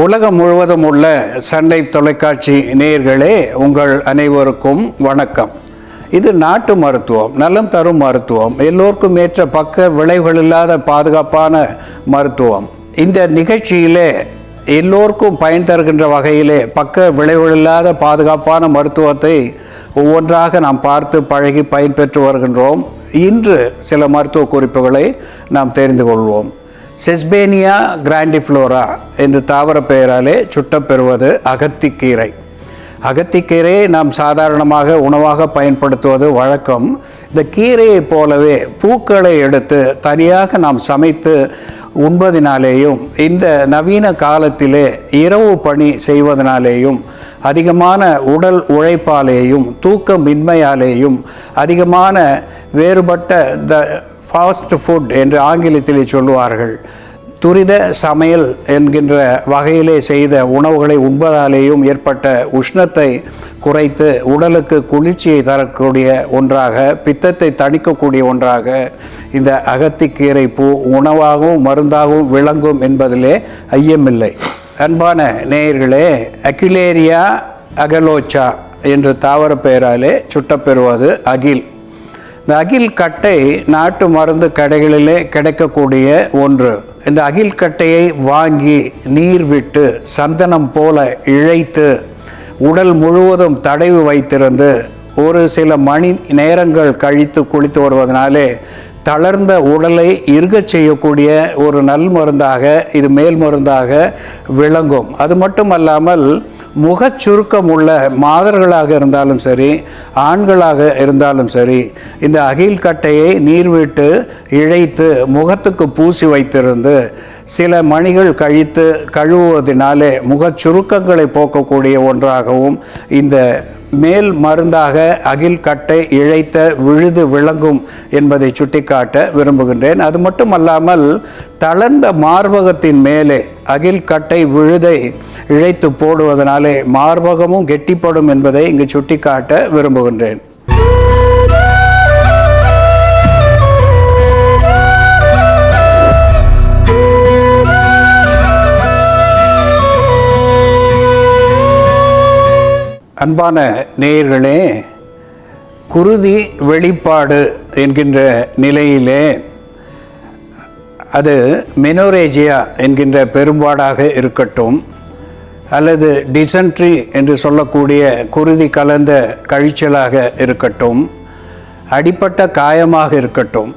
உலகம் முழுவதும் உள்ள சண்டை தொலைக்காட்சி நேயர்களே உங்கள் அனைவருக்கும் வணக்கம். இது நாட்டு மருத்துவம் நலம் தரும் மருத்துவம் எல்லோருக்கும் ஏற்ற பக்க விளைவுகள் இல்லாத பாதுகாப்பான மருத்துவம். இந்த நிகழ்ச்சியிலே எல்லோருக்கும் பயன் தருகின்ற வகையிலே பக்க விளைவுகள் இல்லாத பாதுகாப்பான மருத்துவத்தை ஒவ்வொன்றாக நாம் பார்த்து பழகி பயன்பெற்று வருகின்றோம். இன்று சில மருத்துவ குறிப்புகளை நாம் தெரிந்து கொள்வோம். செஸ்பேனியா கிராண்டிஃப்ளோரா என்று தாவர பெயராலே சுட்டப்பெறுவது அகத்திக்கீரை. அகத்திக்கீரையை நாம் சாதாரணமாக உணவாக பயன்படுத்துவது வழக்கம். இந்த கீரையைப் போலவே பூக்களை எடுத்து தனியாக நாம் சமைத்து உண்பதினாலேயும் இந்த நவீன காலத்திலே இரவு பணி செய்வதனாலேயும் அதிகமான உடல் உழைப்பாலேயும் தூக்கமின்மையாலேயும் அதிகமான வேறுபட்ட த ஃபாஸ்ட் ஃபுட் என்று ஆங்கிலத்திலே சொல்லுவார்கள். துரித சமையல் என்கின்ற வகையிலே செய்த உணவுகளை உண்பதாலேயும் ஏற்பட்ட உஷ்ணத்தை குறைத்து உடலுக்கு குளிர்ச்சியை தரக்கூடிய ஒன்றாக பித்தத்தை தணிக்கக்கூடிய ஒன்றாக இந்த அகத்திக்கீரை பூ உணவாகவும் மருந்தாகவும் விளங்கும் என்பதிலே ஐயமில்லை. அன்பான நேயர்களே அகிலேரியா அகலோச்சா என்ற தாவர பெயராலே சுட்டப்பெறுவது அகில். இந்த அகில் கட்டை நாட்டு மருந்து கடைகளிலே கிடைக்கக்கூடிய ஒன்று. இந்த அகில் கட்டையை வாங்கி நீர் விட்டு சந்தனம் போல இழைத்து உடல் முழுவதும் தடவி வைத்திருந்து ஒரு சில மணி நேரங்கள் கழித்து குளித்து வருவதனாலே தளர்ந்த உடலை இருகச் செய்யக்கூடிய ஒரு நல் மருந்தாக இது மேல் மருந்தாக விளங்கும். அது மட்டுமல்லாமல் முகச் சுருக்கம் உள்ள மாதர்களாக இருந்தாலும் சரி ஆண்களாக இருந்தாலும் சரி இந்த அகில் கட்டையை நீர் விட்டு இழைத்து முகத்துக்கு பூசி வைத்திருந்து சில மணிகள் கழித்து கழுவுவதினாலே முகச் சுருக்கங்களை போக்கக்கூடிய ஒன்றாகவும் இந்த மேல் மருந்தாக அகில் கட்டை இழைத்த விழுது விளங்கும் என்பதை சுட்டிக்காட்ட விரும்புகின்றேன். அது மட்டுமல்லாமல் தளர்ந்த மார்பகத்தின் மேலே அகில் கட்டை விழுதை இழைத்து போடுவதனாலே மார்பகமும் கெட்டிப்படும் என்பதை இங்கு சுட்டிக்காட்ட விரும்புகின்றேன். அன்பான நேயர்களே குருதி வெளிப்பாடு என்கின்ற நிலையிலே அது மெனோரேஜியா என்கின்ற பெரும்பாடாக இருக்கட்டும் அல்லது டிசன்ட்ரி என்று சொல்லக்கூடிய குருதி கலந்த கழிச்சலாக இருக்கட்டும் அடிப்பட்ட காயமாக இருக்கட்டும்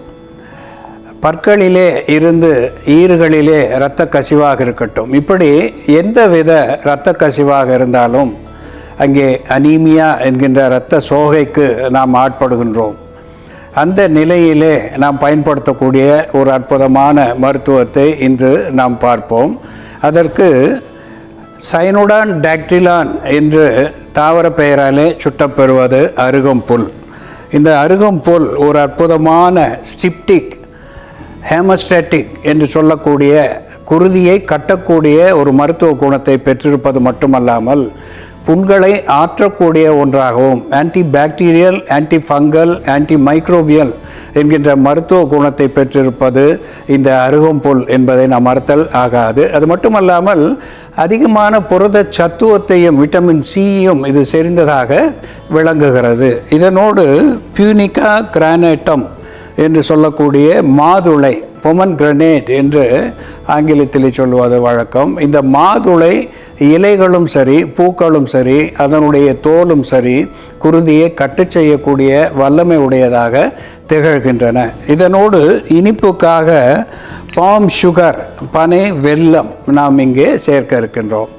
பற்களிலே இருந்து ஈறுகளிலே இரத்த கசிவாக இருக்கட்டும். இப்படி எந்த வித இரத்த கசிவாக இருந்தாலும் அங்கே அனீமியா என்கின்ற இரத்த சோகைக்கு நாம் ஆட்படுகின்றோம். அந்த நிலையிலே நாம் பயன்படுத்தக்கூடிய ஒரு அற்புதமான மருத்துவத்தை இன்று நாம் பார்ப்போம். அதற்கு சைனுடான் டாக்டிலான் என்று தாவர பெயராலே சுட்டப்பெறுவது அருகம்புல். இந்த அருகம்புல் ஒரு அற்புதமான ஸ்டிப்டிக் ஹேமஸ்டாட்டிக் என்று சொல்லக்கூடிய குருதியை கட்டக்கூடிய ஒரு மருத்துவ குணத்தை பெற்றிருப்பது மட்டுமல்லாமல் புண்களை ஆற்றக்கூடிய ஒன்றாகவும் anti bacterial anti fungal anti microbial என்கின்ற மருத்துவ குணத்தை பெற்றிருப்பது இந்த அருகம்புல் என்பதை நாம் மறுத்தல் ஆகாது. அது மட்டுமல்லாமல் அதிகமான புரத சத்துவத்தையும் விட்டமின் சியும் இது செறிந்ததாக விளங்குகிறது. இதனோடு பியூனிகா கிரானேட்டம் என்று சொல்லக்கூடிய மாதுளை பொமன் கிரனேட் என்று ஆங்கிலத்தில் சொல்லுவது வழக்கம். இந்த மாதுளை இலைகளும் சரி பூக்களும் சரி அதனுடைய தோலும் சரி குருதியை கட்டு செய்யக்கூடிய வல்லமை உடையதாக திகழ்கின்றன. இதனோடு இனிப்புக்காக பாம் சுகர் பனை வெல்லம் நாம் இங்கே சேர்க்க இருக்கின்றோம்.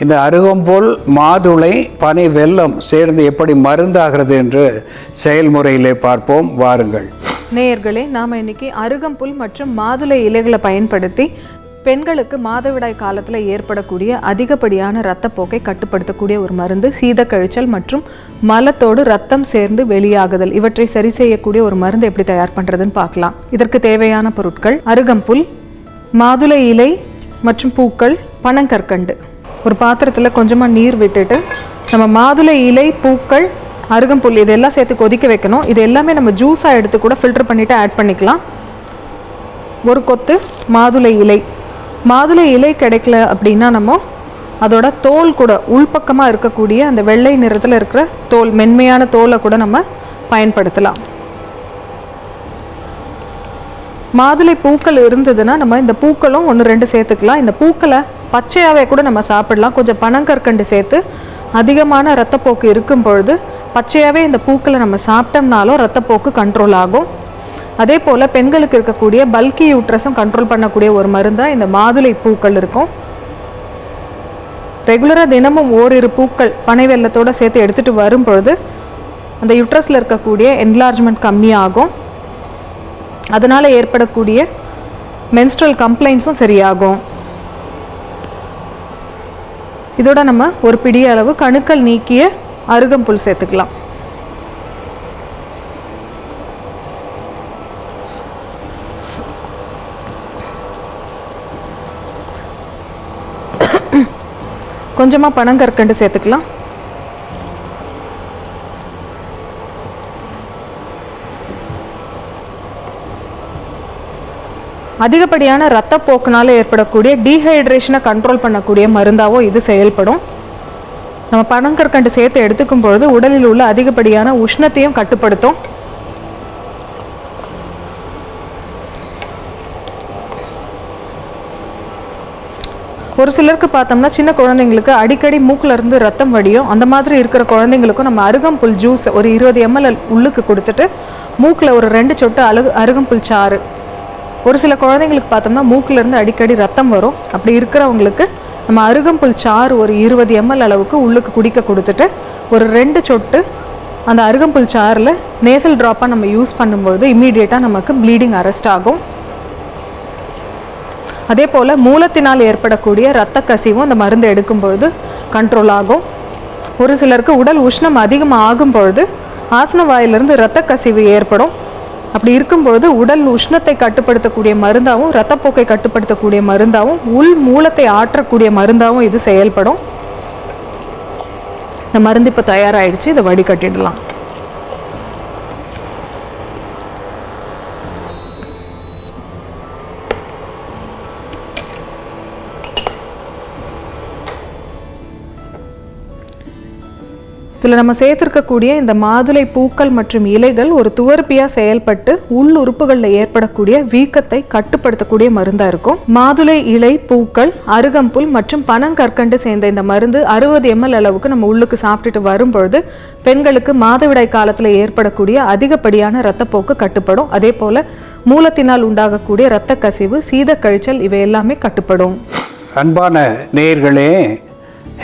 இந்த அருகம்போல் மாதுளை பனை வெல்லம் சேர்ந்து எப்படி மருந்தாகிறது என்று செயல்முறையிலே பார்ப்போம். வாருங்கள். நேயர்களே நாம் இன்னைக்கு அருகம்புல் மற்றும் மாதுளை இலைகளை பயன்படுத்தி பெண்களுக்கு மாதவிடாய் காலத்தில் ஏற்படக்கூடிய அதிகப்படியான ரத்தப்போக்கை கட்டுப்படுத்தக்கூடிய ஒரு மருந்து சீதக்கழிச்சல் மற்றும் மலத்தோடு ரத்தம் சேர்ந்து வெளியாகுதல். இவற்றை சரி செய்யக்கூடிய ஒரு மருந்து எப்படி தயார் பண்ணுறதுன்னு பார்க்கலாம். இதற்கு தேவையான பொருட்கள் அருகம்புல் மாதுளை இலை மற்றும் பூக்கள் பனங்கற்கண்டு. ஒரு பாத்திரத்தில் கொஞ்சமாக நீர் விட்டுட்டு நம்ம மாதுளை இலை பூக்கள் அருகம்புல் இதெல்லாம் சேர்த்து கொதிக்க வைக்கணும். இது எல்லாமே நம்ம ஜூஸாக எடுத்து கூட ஃபில்டர் பண்ணிவிட்டு ஆட் பண்ணிக்கலாம். ஒரு கொத்து மாதுளை இலை. மாதுளை இலை கிடைக்கல அப்படின்னா நம்ம அதோட தோல் கூட உள்பக்கமாக இருக்கக்கூடிய அந்த வெள்ளை நிறத்தில் இருக்கிற தோல் மென்மையான தோலை கூட நம்ம பயன்படுத்தலாம். மாதுளை பூக்கள் இருந்ததுன்னா நம்ம இந்த பூக்களும் ஒன்று ரெண்டு சேர்த்துக்கலாம். இந்த பூக்களை பச்சையாகவே கூட நம்ம சாப்பிடலாம். கொஞ்சம் பனங்கற்கண்டு சேர்த்து அதிகமான ரத்தப்போக்கு இருக்கும் பொழுது பச்சையாகவே இந்த பூக்களை நம்ம சாப்பிட்டோம்னாலும் ரத்தப்போக்கு கண்ட்ரோல் ஆகும். அதே போல் பெண்களுக்கு இருக்கக்கூடிய பல்கி யூட்ரஸும் கண்ட்ரோல் பண்ணக்கூடிய ஒரு மருந்தாக இந்த மாதுளை பூக்கள் இருக்கும். ரெகுலராக தினமும் ஓரிரு பூக்கள் பனை வெள்ளத்தோடு சேர்த்து எடுத்துகிட்டு வரும் பொழுது அந்த யூட்ரஸில் இருக்கக்கூடிய என்லார்ஜ்மெண்ட் கம்மியாகும். அதனால் ஏற்படக்கூடிய மென்ஸ்ட்ரல் கம்ப்ளைண்ட்ஸும் சரியாகும். இதோட நம்ம ஒரு பிடி அளவு கணுக்கள் நீக்கிய அருகம்புல் சேர்த்துக்கலாம். கொஞ்சமாக பனங்கற்கண்டு சேர்த்துக்கலாம். அதிகப்படியான ரத்தப்போக்குனால் ஏற்படக்கூடிய டீஹைட்ரேஷனை கண்ட்ரோல் பண்ணக்கூடிய மருந்தாகவும் இது செயல்படும். நம்ம பனங்கற்கண்டு சேர்த்து எடுத்துக்கும் பொழுது உடலில் உள்ள அதிகப்படியான உஷ்ணத்தையும் கட்டுப்படுத்தும். ஒரு சிலருக்கு பார்த்தோம்னா சின்ன குழந்தைங்களுக்கு அடிக்கடி மூக்கில் இருந்து ரத்தம் வடியும். அந்த மாதிரி இருக்கிற குழந்தைங்களுக்கும் நம்ம அருகம்புல் ஜூஸ் ஒரு இருபது எம்எல் உள்ளுக்கு கொடுத்துட்டு மூக்கில் ஒரு ரெண்டு சொட்டு அழுகு அருகம்புல் சாறு. ஒரு சில குழந்தைங்களுக்கு பார்த்தோம்னா மூக்கிலேருந்து அடிக்கடி ரத்தம் வரும். அப்படி இருக்கிறவங்களுக்கு நம்ம அருகம்புல் சாறு ஒரு இருபது எம்எல் அளவுக்கு உள்ளுக்கு குடிக்க கொடுத்துட்டு ஒரு ரெண்டு சொட்டு அந்த அருகம்புல் சாறில் நேசல் ட்ராப்பாக நம்ம யூஸ் பண்ணும்பொழுது இம்மீடியட்டாக நமக்கு ப்ளீடிங் அரெஸ்ட் ஆகும். அதே போல் மூலத்தினால் ஏற்படக்கூடிய இரத்த கசிவும் அந்த மருந்து எடுக்கும்பொழுது கண்ட்ரோல் ஆகும். ஒரு சிலருக்கு உடல் உஷ்ணம் அதிகமாக ஆகும் பொழுது ஆசன வாயிலிருந்து இரத்த கசிவு ஏற்படும். அப்படி இருக்கும்பொழுது உடல் உஷ்ணத்தை கட்டுப்படுத்தக்கூடிய மருந்தாகவும் இரத்தப்போக்கை கட்டுப்படுத்தக்கூடிய மருந்தாகவும் உள் மூலத்தை ஆற்றக்கூடிய மருந்தாகவும் இது செயல்படும். இந்த மருந்து இப்போ தயாராகிடுச்சு இதை வடிகட்டிடலாம். இதில் நம்ம சேர்த்துருக்கக்கூடிய இந்த மாதுளை பூக்கள் மற்றும் இலைகள் ஒரு துவர்ப்பியாக செயல்பட்டு உள் உறுப்புகளில் ஏற்படக்கூடிய வீக்கத்தை கட்டுப்படுத்தக்கூடிய மருந்தாக இருக்கும். மாதுளை இலை பூக்கள் அருகம்புல் மற்றும் பனங்கற்கண்டு சேர்ந்த இந்த மருந்து அறுபது எம்எல் அளவுக்கு நம்ம உள்ளுக்கு சாப்பிட்டுட்டு வரும்பொழுது பெண்களுக்கு மாதவிடாய் காலத்தில் ஏற்படக்கூடிய அதிகப்படியான ரத்தப்போக்கு கட்டுப்படும். அதே போல் மூலத்தினால் உண்டாகக்கூடிய இரத்த கசிவு சீத கழிச்சல் இவை எல்லாமே கட்டுப்படும். அன்பான நேயர்களே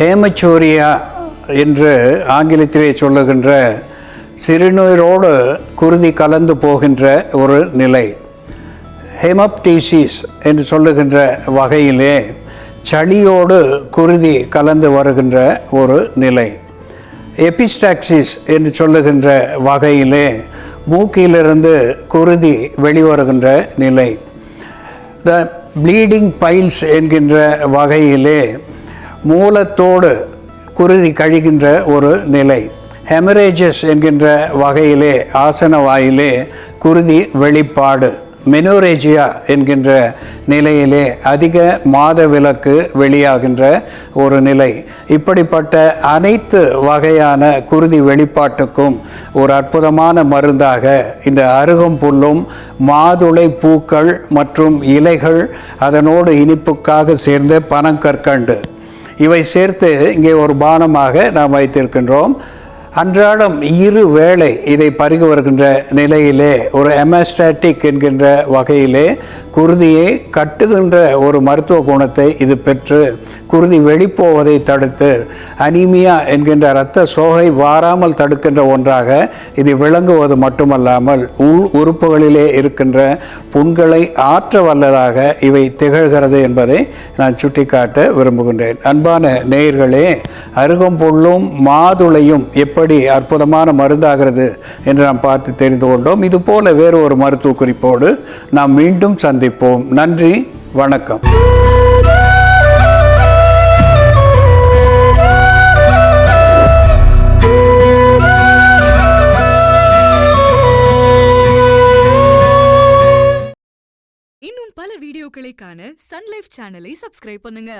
ஹேமச்சோரியா என்று ஆங்கிலத்திலே சொல்லுகின்ற சிறுநீரோடு குருதி கலந்து போகின்ற ஒரு நிலை. ஹெமப்டீசிஸ் என்று சொல்லுகின்ற வகையிலே சளியோடு குருதி கலந்து வருகின்ற ஒரு நிலை. எபிஸ்டாக்சிஸ் என்று சொல்லுகின்ற வகையிலே மூக்கிலிருந்து குருதி வெளிவருகின்ற நிலை. த ப்ளீடிங் பைல்ஸ் என்கின்ற வகையிலே மூலத்தோடு குருதி கழிகின்ற ஒரு நிலை. ஹெமரேஜஸ் என்கின்ற வகையிலே ஆசன வாயிலே குருதி வெளிப்பாடு. மெனோரேஜியா என்கின்ற நிலையிலே அதிக மாத விலக்கு வெளியாகின்ற ஒரு நிலை. இப்படிப்பட்ட அனைத்து வகையான குருதி வெளிப்பாட்டுக்கும் ஒரு அற்புதமான மருந்தாக இந்த அருகம்புல்லும் மாதுளை பூக்கள் மற்றும் இலைகள் அதனோடு இனிப்புக்காக சேர்ந்த பனங்கற்கண்டு. இவை சேர்த்து இங்கே ஒரு பானமாக நாம் வைத்திருக்கின்றோம். அன்றாடம் இரு வேளை இதை பருகி வருகின்ற நிலையிலே ஒரு எமஸ்டாட்டிக் என்கின்ற வகையிலே குருதியை கட்டுகின்ற ஒரு மருத்துவ குணத்தை இது பெற்று குருதி வெளிப்போவதை தடுத்து அனீமியா என்கின்ற இரத்த சோகை வாராமல் தடுக்கின்ற ஒன்றாக இது விளங்குவது மட்டுமல்லாமல் உள் உறுப்புகளிலே இருக்கின்ற புண்களை ஆற்ற வல்லதாக இவை திகழ்கிறது என்பதை நான் சுட்டிக்காட்ட விரும்புகின்றேன். அன்பான நேயர்களே அருகம்புல்லும் மாதுளையும் எப்படி அற்புதமான மருந்தாகிறது என்று நாம் பார்த்து தெரிந்து கொண்டோம். இது போல வேறு ஒரு மருத்துவ குறிப்போடு நாம் மீண்டும் சந்திப்போம். நன்றி வணக்கம். இன்னும் பல வீடியோக்களை காண சன்லைஃப் சேனலை சப்ஸ்கிரைப் பண்ணுங்க.